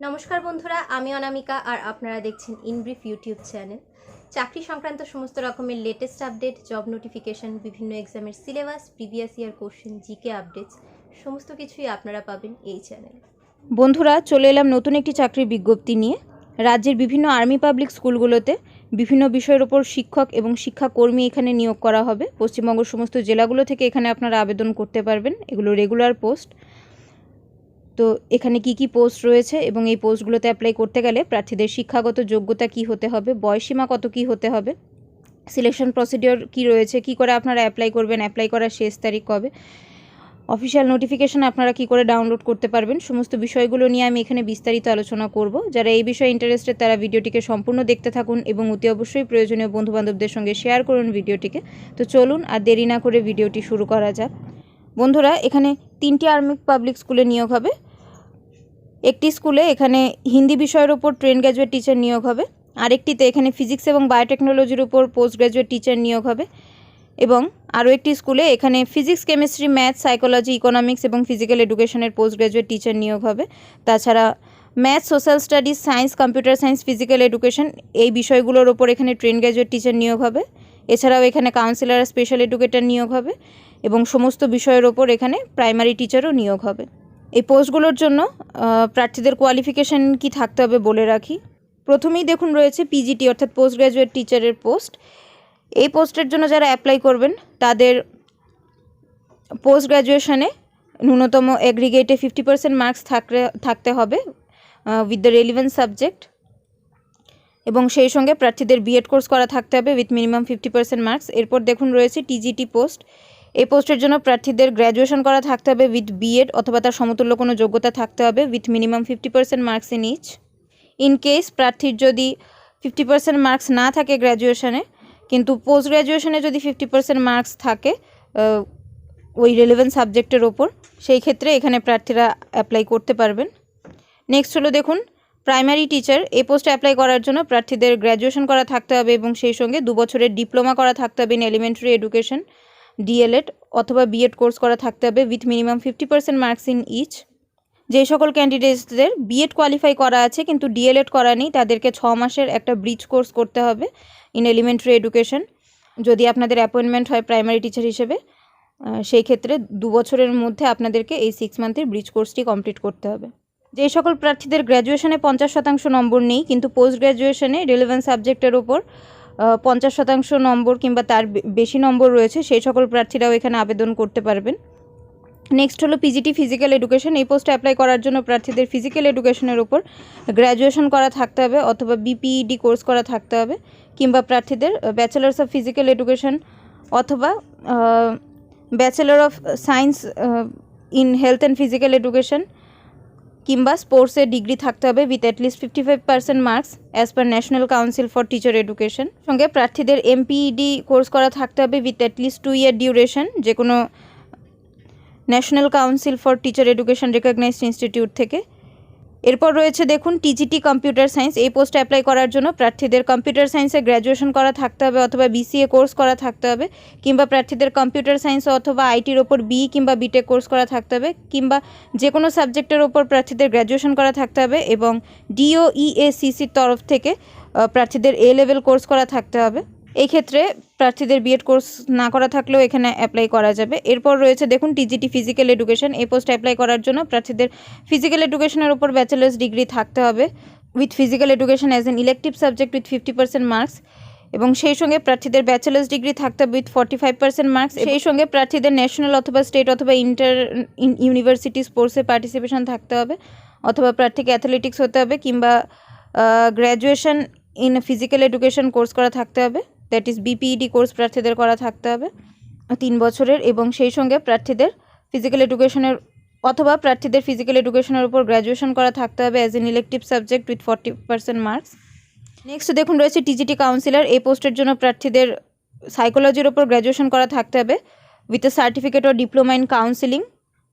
নমস্কার বন্ধুরা, আমি অনামিকা আর আপনারা দেখছেন ইনব্রিফ ইউটিউব চ্যানেল চাকরি সংক্রান্ত সমস্ত রকমের লেটেস্ট আপডেট জব নোটিফিকেশন বিভিন্ন এক্সামের syllabus previous year question GK updates সমস্ত কিছুই আপনারা পাবেন এই চ্যানেলে বন্ধুরা, চলে এলাম নতুন একটি চাকরির বিজ্ঞপ্তি নিয়ে। রাজ্যের বিভিন্ন আর্মি পাবলিক স্কুলগুলোতে বিভিন্ন বিষয়ের ওপর শিক্ষক এবং শিক্ষাকর্মী এখানে নিয়োগ করা হবে। পশ্চিমবঙ্গ সমস্ত জেলাগুলো থেকে এখানে আপনারা আবেদন করতে পারবেন। এগুলো রেগুলার পোস্ট তো এখানে কি কি পোস্ট রয়েছে এবং এই পোস্টগুলোতে অ্যাপ্লাই করতে গেলে প্রার্থীদের শিক্ষাগত যোগ্যতা কি হতে হবে বয়সীমা কত কি হতে হবে সিলেকশন প্রসিডিওর কি রয়েছে, কি করে আপনারা অ্যাপ্লাই করবেন অ্যাপ্লাই করার শেষ তারিখ কবে অফিসিয়াল নোটিফিকেশন আপনারা কি করে ডাউনলোড করতে পারবেন, সমস্ত বিষয়গুলো নিয়ে আমি এখানে বিস্তারিত আলোচনা করব। যারা এই বিষয়ে ইন্টারেস্টেড তারা ভিডিওটিকে সম্পূর্ণ দেখতে থাকুন এবং অতি অবশ্যই প্রয়োজনীয় বন্ধুবান্ধবদের সঙ্গে শেয়ার করুন ভিডিওটিকে। তো চলুন আর দেরি না করে ভিডিওটি শুরু করা যাক। বন্ধুরা, এখানে তিনটি আর্মি পাবলিক স্কুলে নিয়োগ হবে। একটি স্কুলে এখানে হিন্দি বিষয়ের ওপর ট্রেন গ্র্যাজুয়েট টিচার নিয়োগ হবে। আরেকটিতে এখানে ফিজিক্স এবং বায়োটেকনোলজির উপর পোস্ট গ্র্যাজুয়েট টিচার নিয়োগ হবে। এবং আরও একটি স্কুলে এখানে physics, chemistry, math, psychology, economics এবং ফিজিক্যাল এডুকেশনের পোস্ট গ্র্যাজুয়েট টিচার নিয়োগ হবে। তাছাড়া math, social studies, science, computer science, physical education এই বিষয়গুলোর ওপর এখানে ট্রেন গ্র্যাজুয়েট টিচার নিয়োগ হবে। এছাড়াও এখানে কাউন্সিলর স্পেশাল এডুকেটর নিয়োগ হবে এবং সমস্ত বিষয়ের ওপর এখানে প্রাইমারি টিচারও নিয়োগ হবে। এই পোস্টগুলোর জন্য প্রার্থীদের কোয়ালিফিকেশন কি থাকতে হবে বলে রাখি। প্রথমেই দেখুন রয়েছে পিজিটি অর্থাৎ পোস্ট গ্র্যাজুয়েট টিচারের পোস্ট এই পোস্টের জন্য যারা অ্যাপ্লাই করবেন, তাদের পোস্ট গ্র্যাজুয়েশনে ন্যূনতম এগ্রিগেটে ফিফটি পার্সেন্ট মার্কস থাকলে, থাকতে হবে উইথ দ্য রেলিভেন্ট সাবজেক্ট এবং সেই সঙ্গে প্রার্থীদের বিএড কোর্স করা থাকতে হবে with minimum fifty percent marks এরপর দেখুন রয়েছে টিজিটি পোস্ট এই পোস্টের জন্য প্রার্থীদের গ্র্যাজুয়েশন করা থাকতে হবে উইথ বিএড অথবা তার সমতুল্য কোনো যোগ্যতা থাকতে হবে with minimum fifty percent marks in each in case প্রার্থীর যদি ফিফটি পার্সেন্ট মার্কস না থাকে গ্র্যাজুয়েশনে কিন্তু পোস্ট গ্র্যাজুয়েশনে যদি ফিফটি পার্সেন্ট মার্কস থাকে ওই রেলেভেন্ট সাবজেক্টের ওপর, সেই ক্ষেত্রে এখানে প্রার্থীরা অ্যাপ্লাই করতে পারবেন। নেক্সট হলো দেখুন প্রাইমারি টিচার এই পোস্টে অ্যাপ্লাই করার জন্য প্রার্থীদের গ্র্যাজুয়েশন করা থাকতে হবে এবং সেই সঙ্গে দু বছরের ডিপ্লোমা করা থাকতে হবে ইন এলিমেন্টারি এডুকেশন ডিএলএড অথবা বিএড কোর্স করা থাকতে হবে with minimum fifty percent marks in each যে সকল ক্যান্ডিডেটসদের বিএড কোয়ালিফাই করা আছে কিন্তু ডিএলএড করা নেই, তাদেরকে ছ মাসের একটা ব্রিজ কোর্স করতে হবে ইন এলিমেন্টারি এডুকেশন যদি আপনাদের অ্যাপয়েন্টমেন্ট হয় প্রাইমারি টিচার হিসেবে সেই ক্ষেত্রে দু বছরের মধ্যে আপনাদেরকে এই সিক্স মান্থের ব্রিজ কোর্সটি কমপ্লিট করতে হবে। যে সকল প্রার্থীদের গ্র্যাজুয়েশনে পঞ্চাশ শতাংশ নম্বর নেই, কিন্তু পোস্ট গ্র্যাজুয়েশনে রিলেভেন্ট সাবজেক্টের ওপর পঞ্চাশ শতাংশ নম্বর কিংবা তার বেশি নম্বর রয়েছে, সেই সকল প্রার্থীরাও এখানে আবেদন করতে পারবেন। নেক্সট হলো পিজিটি ফিজিক্যাল এডুকেশন এই পোস্টে অ্যাপ্লাই করার জন্য প্রার্থীদের ফিজিক্যাল এডুকেশনের উপর গ্র্যাজুয়েশন করা থাকতে হবে অথবা বিপিইডি কোর্স করা থাকতে হবে, কিংবা প্রার্থীদের ব্যাচেলার্স অফ ফিজিক্যাল এডুকেশন অথবা bachelor of science in health and physical education কিংবা স্পোর্টসে ডিগ্রি থাকতে হবে with at least fifty five percent marks as per national council for teacher education সঙ্গে প্রার্থীদের এমপিইডি কোর্স করা থাকতে হবে with at least two year duration যে কোনো national council for teacher education recognised institute থেকে। এরপর রয়েছে দেখুন টিজিটি কম্পিউটার সায়েন্স এই পোস্টে অ্যাপ্লাই করার জন্য প্রার্থীদের কম্পিউটার সায়েন্সে গ্র্যাজুয়েশন করা থাকতে হবে অথবা বিসিএ কোর্স করা থাকতে হবে, কিংবা প্রার্থীদের কম্পিউটার সায়েন্স অথবা আইটির ওপর বি কিংবা বিটেক কোর্স করা থাকতে হবে, কিংবা যে কোনো সাবজেক্টের ওপর প্রার্থীদের গ্র্যাজুয়েশন করা থাকতে হবে এবং ডিও ইএসিসির তরফ থেকে প্রার্থীদের এ লেভেল কোর্স করা থাকতে হবে। এই ক্ষেত্রে প্রার্থীদের বিএড কোর্স না করা থাকলেও এখানে অ্যাপ্লাই করা যাবে। এরপর রয়েছে দেখুন টিজিটি ফিজিক্যাল এডুকেশন এই পোস্ট অ্যাপ্লাই করার জন্য প্রার্থীদের ফিজিক্যাল এডুকেশনের উপর ব্যাচেলার্স ডিগ্রি থাকতে হবে। With physical education as an elective subject with fifty percent marks এবং সেই সঙ্গে প্রার্থীদের ব্যাচেলার্স ডিগ্রি থাকতে হবে with forty five percent marks সেই সঙ্গে প্রার্থীদের ন্যাশনাল অথবা স্টেট অথবা ইন্টার ইউনিভার্সিটি স্পোর্টসে পার্টিসিপেশন থাকতে হবে অথবা প্রার্থীকে অ্যাথলেটিক্স হতে হবে কিংবা graduation in physical education course করা থাকতে হবে। দ্যাট ইজ বিপিইডি কোর্স প্রার্থীদের করা থাকতে হবে, তিন বছরের এবং সেই সঙ্গে প্রার্থীদের ফিজিক্যাল এডুকেশনের অথবা প্রার্থীদের ফিজিক্যাল এডুকেশনের উপর গ্র্যাজুয়েশন করা থাকতে হবে as an elective subject with forty percent marks next দেখুন রয়েছে টিজিটি কাউন্সিলর এই পোস্টের জন্য প্রার্থীদের সাইকোলজির ওপর গ্র্যাজুয়েশন করা থাকতে হবে with a certificate or diploma in counselling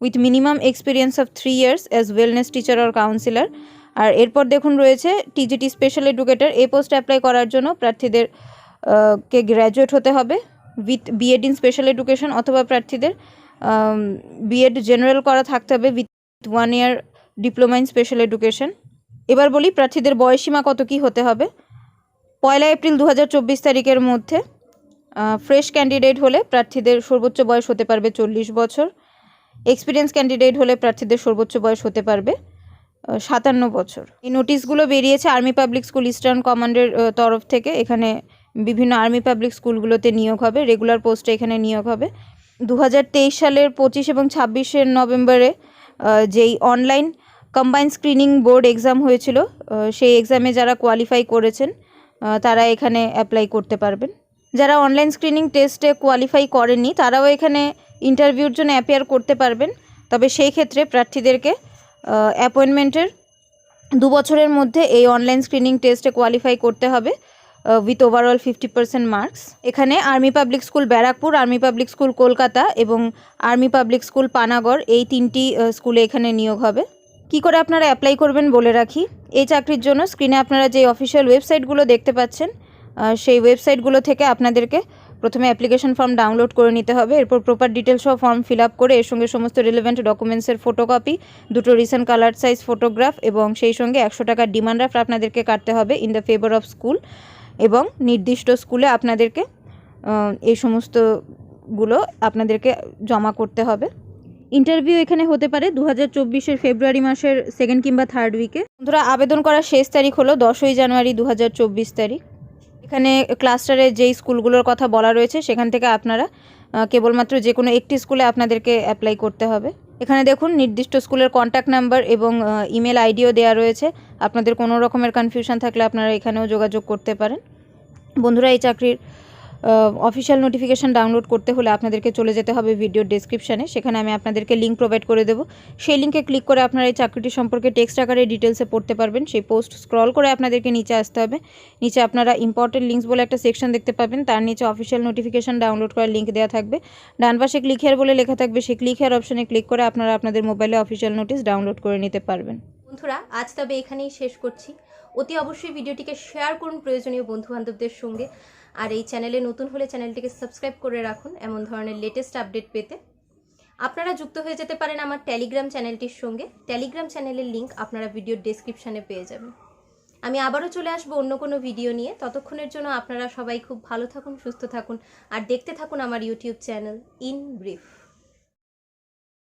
with minimum experience of three years as wellness teacher or counsellor আর এরপর দেখুন রয়েছে টিজিটি স্পেশাল এডুকেটর এই পোস্ট অ্যাপ্লাই করার জন্য প্রার্থীদের কে গ্র্যাজুয়েট হতে হবে with BEd in special education অথবা প্রার্থীদের বিএড জেনারেল করা থাকতে হবে with one year diploma in special education এবার বলি প্রার্থীদের বয়সীমা কত কি হতে হবে। পয়লা এপ্রিল দু হাজার চব্বিশ তারিখের মধ্যে ফ্রেশ ক্যান্ডিডেট হলে প্রার্থীদের সর্বোচ্চ বয়স হতে পারবে চল্লিশ বছর। এক্সপিরিয়েন্স ক্যান্ডিডেট হলে প্রার্থীদের সর্বোচ্চ বয়স হতে পারবে সাতান্ন বছর। এই নোটিশগুলো বেরিয়েছে আর্মি পাবলিক স্কুল ইস্টার্ন কমান্ডের তরফ থেকে। এখানে বিভিন্ন আর্মি পাবলিক স্কুলগুলোতে নিয়োগ হবে রেগুলার পোস্টে এখানে নিয়োগ হবে। দু হাজার তেইশ সালের পঁচিশ এবং ছাব্বিশের নভেম্বরে যেই online combine screening board exam হয়েছিল সেই এক্সামে যারা কোয়ালিফাই করেছেন তারা এখানে অ্যাপ্লাই করতে পারবেন। যারা অনলাইন স্ক্রিনিং টেস্টে কোয়ালিফাই করেননি, তারাও এখানে ইন্টারভিউর জন্য অ্যাপিয়ার করতে পারবেন। তবে সেই ক্ষেত্রে প্রার্থীদেরকে অ্যাপয়েন্টমেন্টের দু বছরের মধ্যে এই অনলাইন স্ক্রিনিং টেস্টে কোয়ালিফাই করতে হবে। With overall fifty percent marks এখানে army public school Barrackpore army public school Kolkata এবং আর্মি পাবলিক স্কুল পানাগড় এই তিনটি স্কুলে এখানে নিয়োগ হবে। কি করে আপনারা অ্যাপ্লাই করবেন বলে রাখি? এই চাকরির জন্য স্ক্রিনে আপনারা যে অফিসিয়াল ওয়েবসাইটগুলো দেখতে পাচ্ছেন সেই ওয়েবসাইটগুলো থেকে আপনাদেরকে প্রথমে অ্যাপ্লিকেশন ফর্ম ডাউনলোড করে নিতে হবে। এরপর প্রপার ডিটেলস সহ ফর্ম ফিল আপ করে এর সঙ্গে সমস্ত রিলেভেন্ট ডকুমেন্টসের ফটোকপি দুটো রিসেন্ট কালার সাইজ ফটোগ্রাফ এবং সেই সঙ্গে একশো টাকার ডিমান্ড ড্রাফট আপনাদেরকে কাটতে হবে in the favour of school এবং নির্দিষ্ট স্কুলে আপনাদেরকে এই সমস্তগুলো আপনাদেরকে জমা করতে হবে। ইন্টারভিউ এখানে হতে পারে দু হাজার ফেব্রুয়ারি মাসের সেকেন্ড কিংবা থার্ড উইকে বন্ধুরা, আবেদন করার শেষ তারিখ হলো দশই জানুয়ারি দু হাজার চব্বিশ তারিখ। এখানে ক্লাস্টারে যেই স্কুলগুলোর কথা বলা রয়েছে, সেখান থেকে আপনারা কেবলমাত্র যে কোনো একটি স্কুলে আপনাদেরকে অ্যাপ্লাই করতে হবে। এখানে দেখুন নির্দিষ্ট স্কুলের কন্ট্যাক্ট নাম্বার এবং ইমেল আইডিও দেওয়া রয়েছে। আপনাদের কোনো রকমের কনফিউশন থাকলে আপনারা এখানেও যোগাযোগ করতে পারেন। বন্ধুরা, এই চাকরির অফিসিয়াল নোটিফিকেশান ডাউনলোড করতে হলে আপনাদেরকে চলে যেতে হবে ভিডিওর ডেসক্রিপশানে সেখানে আমি আপনাদেরকে লিঙ্ক প্রোভাইড করে দেবো। সেই লিঙ্কে ক্লিক করে আপনারা এই চাকরিটি সম্পর্কে টেক্সট আকারে ডিটেলসে পড়তে পারবেন। সেই পোস্ট স্ক্রল করে আপনাদেরকে নিচে আসতে হবে। নিচে আপনারা ইম্পর্টেন্ট লিঙ্কস বলে একটা সেকশন দেখতে পাবেন। তার নিচে অফিসিয়াল নোটিফিকেশান ডাউনলোড করার লিঙ্ক দেওয়া থাকবে। ডান পাশে ক্লিক হেয়ার বলে লেখা থাকবে। সেই ক্লিক হেয়ার অপশনে ক্লিক করে আপনারা আপনাদের মোবাইলে অফিসিয়াল নোটিশ ডাউনলোড করে নিতে পারবেন। বন্ধুরা, আজ তবে এখানেই শেষ করছি। অতি অবশ্যই ভিডিওটিকে শেয়ার করুন প্রয়োজনীয় বন্ধু বান্ধবদের সঙ্গে। আর এই চ্যানেলে নতুন হলে চ্যানেলটিকে সাবস্ক্রাইব করে রাখুন এমন ধরনের লেটেস্ট আপডেট পেতে। আপনারা যুক্ত হয়ে যেতে পারেন আমার টেলিগ্রাম চ্যানেলটির সঙ্গে। টেলিগ্রাম চ্যানেলের লিঙ্ক আপনারা ভিডিওর ডেসক্রিপশানে পেয়ে যাবেন। আমি আবারও চলে আসব অন্য কোনো ভিডিও নিয়ে। ততক্ষণের জন্য আপনারা সবাই খুব ভালো থাকুন, সুস্থ থাকুন, আর দেখতে থাকুন আমার ইউটিউব চ্যানেল ইন ব্রিফ